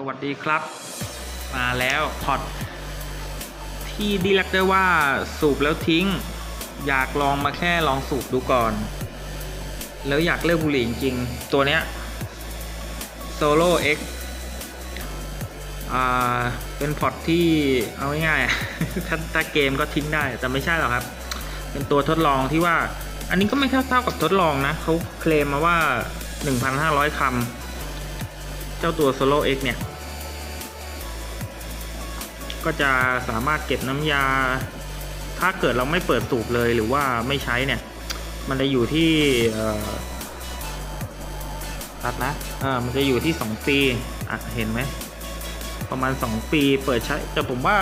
สวัสดีครับ มาแล้วพอดที่ดีลักได้ว่าสูบแล้วทิ้ง อยากลองมาแค่ลองสูบดูก่อน แล้วอยากเลิกบุหรี่จริงๆตัวเนี้ย Solo X อ่าเป็นพอร์ตที่เอาง่ายๆถ้าถ้าเกมก็ทิ้งได้แต่ไม่ใช่หรอกครับ เป็นตัวทดลองที่ว่า อันนี้ก็ไม่เท่าเท่ากับทดลองนะเขาเคลมมาว่า 1,500คำ เจ้าตัว Solo X เนี่ย ก็จะสามารถเก็บน้ำยา ถ้าเกิดเราไม่เปิดสูบเลยหรือว่าไม่ใช้เนี่ย มันจะอยู่ที่อ่อตัดนะเออมันจะอยู่ที่ 2 ปีอะเห็นไหม ประมาณ 2 ปีเปิดใช้ แต่ผมว่า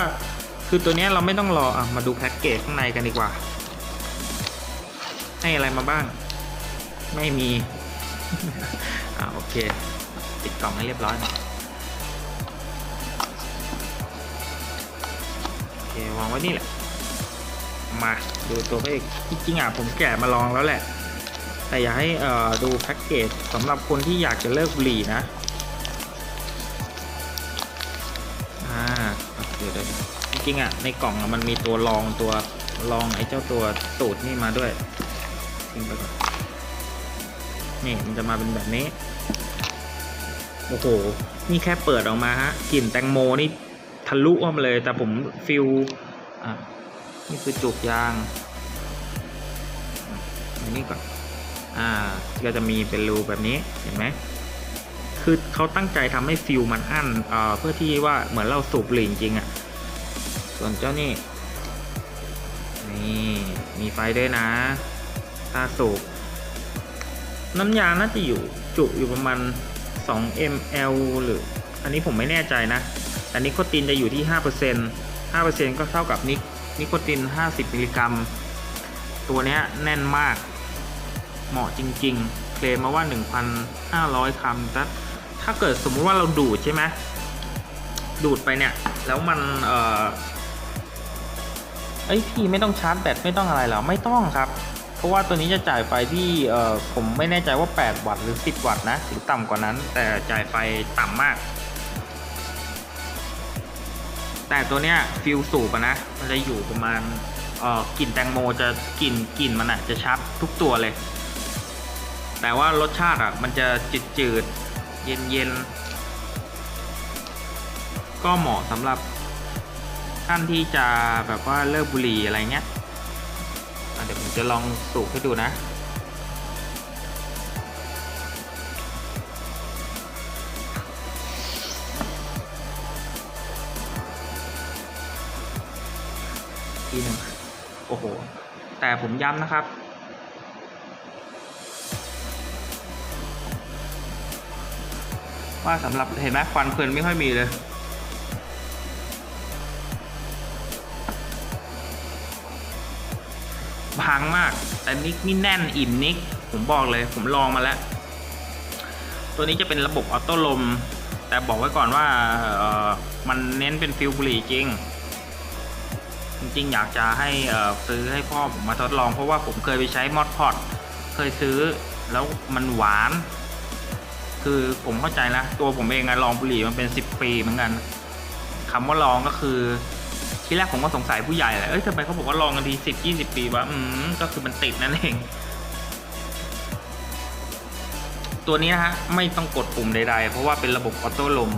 คือตัวเนี้ยเราไม่ต้องรออะมาดูแพ็กเกจข้างในกันดีกว่า ให้อะไรมาบ้าง ไม่มี อ่าโอเค ติดกล่องให้เรียบร้อยโอเควางไว้นี่แหละ มาดูตัวพระเอกจริงๆอะผมแกะมาลองแล้วแหละ แต่อยากให้ดูแพ็กเกจสำหรับคนที่อยากจะเลิกบุหรี่นะอ่าเดี๋ยวเดี๋ยจริงๆอะในกล่องอะมันมีตัวรองตัวรองไอ้เจ้าตัวตูดนี่มาด้วยทิ้งไปก่อนนี่มันจะมาเป็นแบบนี้ โอ้โห นี่แค่เปิดออกมาฮะ กลิ่นแตงโมนี่ทะลุออกมาเลย แต่ผมฟิลอะนี่คือจุกยางอันนี้ก่อน อ่า ก็จะมีเป็นรูแบบนี้ เห็นไหม คือเขาตั้งใจทำให้ฟิลมันอั้นเอ่อเพื่อที่ว่าเหมือนเราสูบบุหรี่จริงอะ่ะ ส่วนเจ้านี่ นี่ มีไฟด้วยนะ ถ้าสูบน้ำยาน่าจะอยู่จุอยู่ประมาณ 2 ml หรือ อันนี้ผมไม่แน่ใจนะแต่นิโคตินจะอยู่ที่ 5% 5%ก็เท่ากับนินิโคติน 50 มิลลิกรัม ตัวเนี้ยแน่นมาก เหมาะจริง ๆ เคลมมาว่า 1,500 คำแต่ถ้าเกิดสมมุติว่าเราดูดใช่ไหม ดูดไปเนี่ย แล้วมัน เอ่อ เอ้ยพี่ไม่ต้องชาร์จแบตไม่ต้องอะไรหรอ ไม่ต้องครับ เพราะว่าตัวนี้จะจ่ายไฟที่ผมไม่แน่ใจว่า 8 วัตต์หรือ 10 วัตต์นะหรือต่ำกว่านั้น แต่จ่ายไฟต่ำมาก แต่ตัวเนี้ยฟิลสูบอะนะ มันจะอยู่ประมาณกลิ่นแตงโมจะกลิ่นกลิ่นมันอะจะชัดทุกตัวเลย แต่ว่ารสชาติอะมันจะจืดจืดเย็นเย็นก็เหมาะสำหรับท่านที่จะแบบว่าเลิกบุหรี่อะไรเงี้ย เดี๋ยวผมจะลองสูบให้ดูนะทีหนึ่งโอ้โห แต่ผมย้ำนะครับ ว่าสำหรับเห็นไหมควันเพลินไม่ค่อยมีเลย พังมาก แต่นิกนี่แน่นอิ่มนิก ผมบอกเลย ผมลองมาแล้ว ตัวนี้จะเป็นระบบออโต้ลม แต่บอกไว้ก่อนว่าเออมันเน้นเป็นฟิลบุหรี่จริง จริงๆ อยากจะให้ซื้อให้พ่อผมมาทดลองเพราะว่าผมเคยไปใช้มอดพอดเคยซื้อแล้วมันหวาน คือผมเข้าใจนะ ตัวผมเองอะลองบุหรี่มันเป็น 10 ปีเหมือนกันคำว่าลองก็คือ ที่แรกผมก็สงสัยผู้ใหญ่แหละเอ้ยทำไมเขาบอกว่าลองกันทีสิบยี่สิบปีวะอืมก็คือมันติดนั่นเอง ตัวนี้นะฮะ ไม่ต้องกดปุ่มใดๆ เพราะว่าเป็นระบบออโต้ลม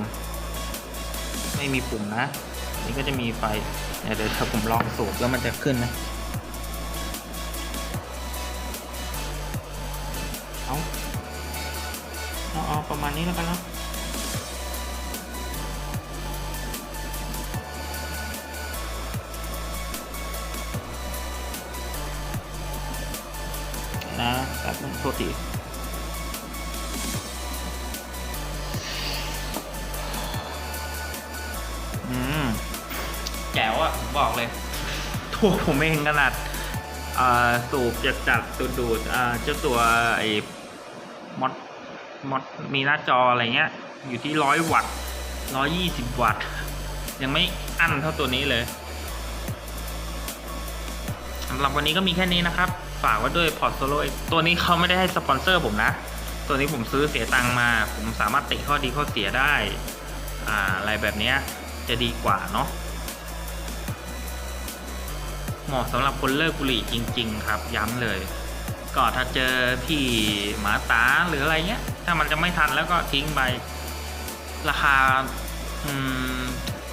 ไม่มีปุ่มนะ นี่ก็จะมีไฟ เดี๋ยวเดี๋ยวถ้าผมลองสูบแล้วมันจะขึ้นไหมเอาเอาประมาณนี้แล้วกันเนาะนะ โทษทีอืมแจ๋วอะผมบอกเลยทั่วผมเองขนาดอ่าสูบจัดจัดดูดดูดอ่าเจ้าตัวไอ้มอดมอดมีหน้าจออะไรเงี้ย อยู่ที่ร้อยวัตต์ร้อยี่สิบวัตต์ ยังไม่อั้นเท่าตัวนี้เลยสำหรับวันนี้ก็มีแค่นี้นะครับ ฝากไว้ด้วยพอร์ตโซโลตัวนี้เขาไม่ได้ให้สปอนเซอร์ผมนะ ตัวนี้ผมซื้อเสียตังมา ผมสามารถติข้อดีข้อเสียได้อ่าอะไรแบบนี้จะดีกว่าเนาะเหมาะสำหรับคนเลิกบุหรี่จริง ๆ ครับ ย้ำเลยก็ถ้าเจอพี่หมาตาหรืออะไรเงี้ย ถ้ามันจะไม่ทันแล้วก็ทิ้งไป ราคา อืม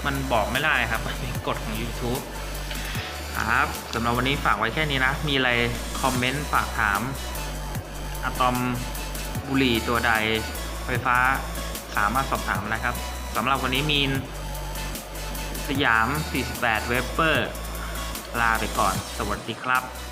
มันบอกไม่ได้ครับเป็นกฎของ YouTube ครับสำหรับวันนี้ฝากไว้แค่นี้นะ มีอะไรคอมเมนต์ฝากถามอะตอมบุหรี่ตัวใดไฟฟ้าสามารถสอบถามนะครับสำหรับวันนี้มีนสยาม 48 เวเปอร์ ลาไปก่อน สวัสดีครับ